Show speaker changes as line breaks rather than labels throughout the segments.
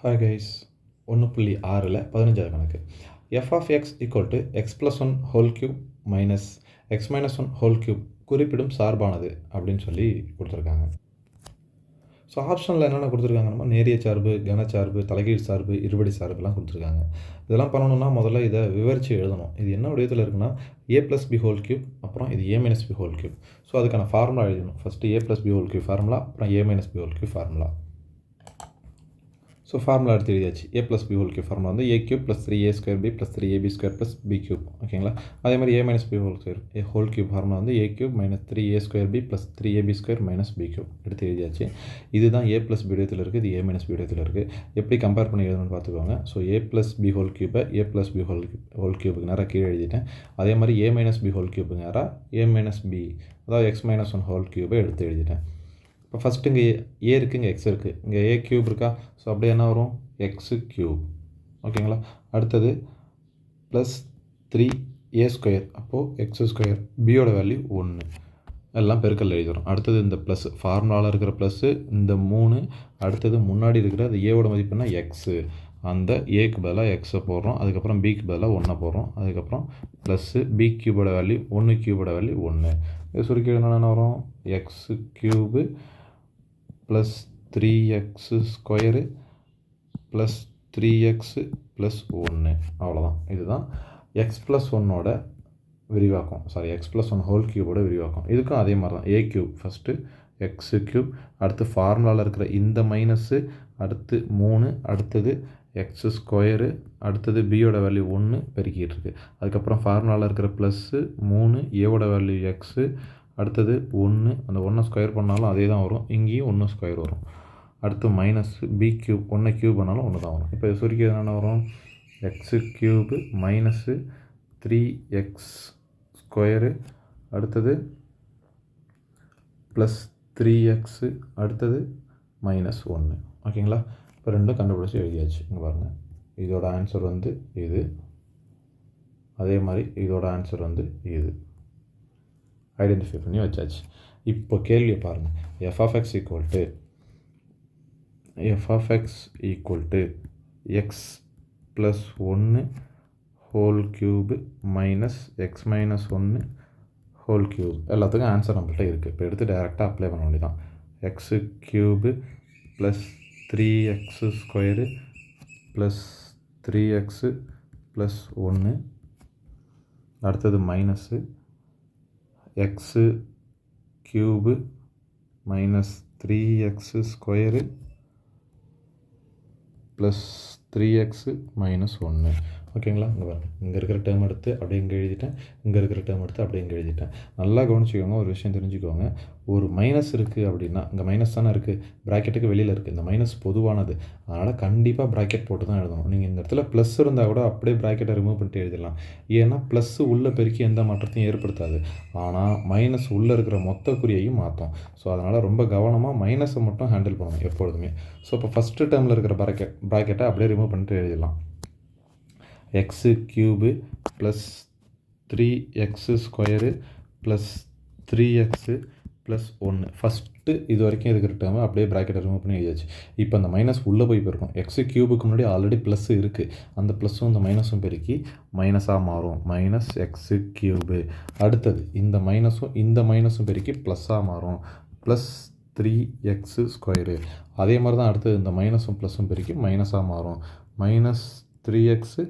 Hi guys ஒன்று புள்ளி ஆறில் பதினஞ்சாவது கணக்கு. F of X equal to X plus one whole cube minus X minus one whole cube குறிப்பிடும் சார்பானது அப்படின்னு சொல்லி கொடுத்துருக்காங்க. ஸோ ஆப்ஷனில் என்னென்ன கொடுத்துருக்காங்க நம்ம? நேரிய சார்பு கனச்சார்பு தலைகீழ் சார்பு இருபடி சார்புலாம் கொடுத்துருக்காங்க. இதெல்லாம் பண்ணணும்னா முதல்ல இதை விவரித்து எழுதணும். இது என்ன வடிவத்தில் இருக்குன்னா A plus B whole cube அப்புறம் இது A minus B whole cube so அதுக்கான ஃபார்முலா எழுதணும். First A plus B whole cube formula அப்புறம் A minus B whole cube formula so formula எடுத்து எழுதியாச்சு. A plus B whole cube formula வந்து A cube plus three A square B plus three AB square plus B cube ஓகேங்களா அதே மாதிரி A minus B whole square A whole cube formula வந்து A cube minus three A square B plus three AB square minus B cube எடுத்து எழுதியாச்சு. இதுதான் ஏ plus பிடியத்தில் இருக்குது இது A minus பிடியத்தில் இருக்குது எப்படி கம்பேர் பண்ணி எழுதணும்னு பார்த்துக்கோங்க. So A plus B whole கியூப்பை A plus B whole whole கியூபுக்கு நேராக கீழே எழுதிட்டேன். அதே மாதிரி ஏ மைனஸ் பி ஹோல் கியூபுக்கு நேராக ஏ மைனஸ் பி அதாவது எக்ஸ் மைனஸ் ஒன் ஹோல் கியூபை எடுத்து எழுதிட்டேன். இப்போ ஃபஸ்ட்டு இங்கே ஏ இருக்குது இங்கே எக்ஸ் இருக்குது இங்கே ஏ க்யூப் இருக்கா? ஸோ அப்படியே என்ன வரும்? எக்ஸு க்யூப் ஓகேங்களா அடுத்தது ப்ளஸ் த்ரீ ஏ ஸ்கொயர் அப்போது எக்ஸ் ஸ்கொயர் பியோட வேல்யூ ஒன்று எல்லாம் பெருக்கல் எழுதிடும் அடுத்தது இந்த ப்ளஸ் ஃபார்முலாவில் இருக்கிற ப்ளஸ்ஸு இந்த மூணு. அடுத்தது முன்னாடி இருக்கிற அந்த ஏவோட மதிப்புனா எக்ஸு அந்த ஏக்கு பதிலாக எக்ஸை போடுறோம். அதுக்கப்புறம் பிக்கு பதிலாக ஒன்றை போடுறோம். அதுக்கப்புறம் ப்ளஸ்ஸு பி க்யூபோட வேல்யூ ஒன்று க்யூபோட வேல்யூ ஒன்று இது சுருக்கி என்ன வரும்? X cube plus three X square plus three X plus ஒன்று அவ்வளோதான் இதுதான் எக்ஸ் ப்ளஸ் ஒன்னோட விரிவாக்கம். Sorry X plus one whole க்யூபோட விரிவாக்கம். இதுக்கும் அதே மாதிரி தான் A cube first X cube அடுத்து ஃபார்முலாவில் இருக்கிற இந்த மைனஸ்ஸு அடுத்து மூணு அடுத்தது எக்ஸு ஸ்கொயரு அடுத்தது பியோட வேல்யூ ஒன்று பெருக்கிட்டு இருக்குது அதுக்கப்புறம் ஃபார்முலாவில் இருக்கிற ப்ளஸ்ஸு மூணு ஏவோட வேல்யூ எக்ஸு அடுத்தது ஒன்று அந்த ஒன்றை ஸ்கொயர் பண்ணாலும் அதே தான் வரும். இங்கேயும் ஒன்று ஸ்கொயர் வரும். அடுத்து மைனஸ் பி க்யூப் ஒன்றை க்யூப் பண்ணாலும் ஒன்று தான் வரும். இப்போ சுருக்கி என்னென்ன வரும்? X cube minus three X square அடுத்தது ப்ளஸ் த்ரீ எக்ஸு அடுத்தது மைனஸ் ஒன்று ஓகேங்களா இப்போ ரெண்டும் கண்டுபிடிச்சி எழுதியாச்சு. இங்கே பாருங்கள் இதோட ஆன்சர் வந்து இது. அதே மாதிரி இதோட ஆன்சர் வந்து இது. ஐடென்டிஃபை பண்ணி வச்சாச்சு. இப்போ கேள்வியை பாருங்கள் F of X equal to F of X equal to X plus ஒன்று whole cube minus X minus ஒன்று ஹோல் க்யூப் எல்லாத்துக்கும் ஆன்சர் நம்மள்ட்ட இருக்குது இப்போ எடுத்து டேரெக்டாக அப்ளை பண்ண வேண்டியதான் X cube plus three X square plus three X plus ஒன்று அடுத்தது minus X cube minus three X square plus three X minus ஒன்று ஓகேங்களா? இங்கே பாருங்கள் இங்கே இருக்கிற டேர்ம் எடுத்து அப்படியே இங்கே எழுதிட்டேன். இங்கே இருக்கிற டேர்ம் எடுத்து அப்படியே இங்கே எழுதிட்டேன். நல்லா கவனிச்சிக்கோங்க ஒரு விஷயம் தெரிஞ்சுக்கோங்க. ஒரு மைனஸ் இருக்குது அப்படின்னா இங்கே மைனஸ் தானே இருக்குது ப்ராக்கெட்டுக்கு வெளியில் இருக்குது இந்த மைனஸ் பொதுவானது. அதனால் கண்டிப்பாக ப்ராக்கெட் போட்டு தான் எழுதணும். நீங்கள் இந்த இடத்துல ப்ளஸ் இருந்தால் கூட அப்படியே ப்ராக்கெட்டை ரிமூவ் பண்ணிட்டு எழுதிடலாம். ஏன்னா ப்ளஸ்ஸு உள்ளே பெருக்கி எந்த மாற்றத்தையும் ஏற்படுத்தாது. ஆனால் மைனஸ் உள்ளே இருக்கிற மொத்த குறியையும் மாற்றும். ஸோ அதனால் ரொம்ப கவனமாக மைனஸை மட்டும் ஹேண்டில் பண்ணணும் எப்பொழுதுமே. ஸோ இப்போ ஃபஸ்ட்டு டேர்மில் இருக்கிற ப்ராக்கெட் ப்ராக்கெட்டை அப்படியே ரிமூவ் பண்ணிட்டு எழுதிடலாம். X cube plus three X square plus three X plus ஒன்று ஃபஸ்ட்டு இது வரைக்கும் இருக்கிற டேர்மை அப்படியே ப்ராக்கெட்டை ரிமூவ் பண்ணி எழுதியாச்சு. இப்போ அந்த மைனஸ் உள்ளே போய் போயிருக்கும். எக்ஸு க்யூபுக்கு முன்னாடி ஆல்ரெடி ப்ளஸ் இருக்குது அந்த ப்ளஸ்ஸும் இந்த மைனஸும் பெருக்கி மைனஸாக மாறும். மைனஸ் எக்ஸு க்யூபு அடுத்தது இந்த மைனஸும் இந்த மைனஸும் பெருக்கி ப்ளஸ்ஸாக மாறும். ப்ளஸ் த்ரீ எக்ஸு ஸ்கொயரு அதே மாதிரி தான் அடுத்தது இந்த மைனஸும் ப்ளஸ்ஸும் பெருக்கி மைனஸாக மாறும். மைனஸ் த்ரீ எக்ஸு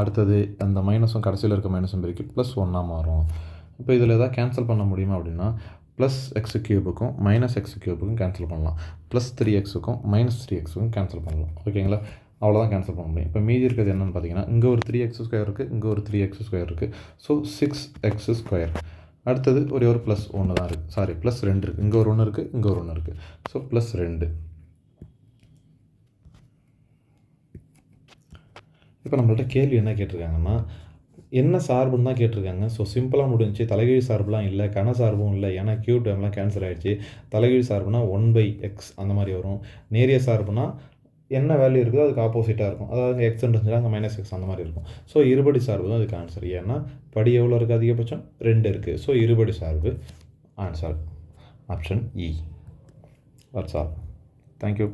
அடுத்தது அந்த மைனஸும் கடைசியில் இருக்க மைனஸும் பெருக்கி ப்ளஸ் ஒன்னாக மாறும். இப்போ இதில் எதாவது கேன்சல் பண்ண முடியுமா அப்படின்னா ப்ளஸ் எக்ஸ் கியூபுக்கும் மைனஸ் எக்ஸ் கியூபுக்கும் கேன்சல் பண்ணலாம். ப்ளஸ் த்ரீ எக்ஸுக்கும் மைனஸ் த்ரீ எக்ஸுக்கும் கேன்சல் பண்ணலாம். ஓகேங்களா அவ்வளோதான் கேன்சல் பண்ண முடியும். இப்போ மீதி இருக்கிறது என்னென்னு பார்த்தீங்கன்னா இங்கே ஒரு த்ரீ எக்ஸ் ஸ்கொயர் இருக்குது இங்கே ஒரு த்ரீ எக்ஸ் ஸ்கொயர் இருக்குது ஸோ சிக்ஸ் எக்ஸ் ஸ்கொயர் அடுத்தது ஒரே ஒரு ப்ளஸ் ஒன்று தான் இருக்குது சாரி ப்ளஸ் ரெண்டு இருக்குது இங்கே ஒரு ஒன்று இருக்குது இங்கே ஒரு ஒன்று இருக்குது ஸோ ப்ளஸ் ரெண்டு. இப்போ நம்மள்ட்ட கேள்வி என்ன கேட்டிருக்காங்கன்னா என்ன சார்புன்னு தான் கேட்டிருக்காங்க. ஸோ சிம்பிளாக முடிஞ்சு தலைகீழ் சார்புலாம் இல்லை. கன சார்பும் இல்லை. ஏன்னா கியூ டேம்லாம் கேன்சல் ஆகிடுச்சு தலைகீழ் சார்புனா ஒன் பை எக்ஸ் அந்த மாதிரி வரும். நேரிய சார்புனா என்ன வேல்யூ இருக்குதோ அதுக்கு ஆப்போசிட்டாக இருக்கும். அதாவது எக்ஸ் இருந்துச்சுன்னா அங்கே மைனஸ் எக்ஸ் அந்த மாதிரி இருக்கும். ஸோ இருபடி சார்பு தான் அதுக்கு ஆன்சர் ஏன்னா படி எவ்வளோ இருக்குது அதிகபட்சம்? ரெண்டு இருக்குது ஸோ இருபடி சார்பு ஆன்சர் ஆப்ஷன் இ வாட்ஸ் ஆல் தேங்க்யூ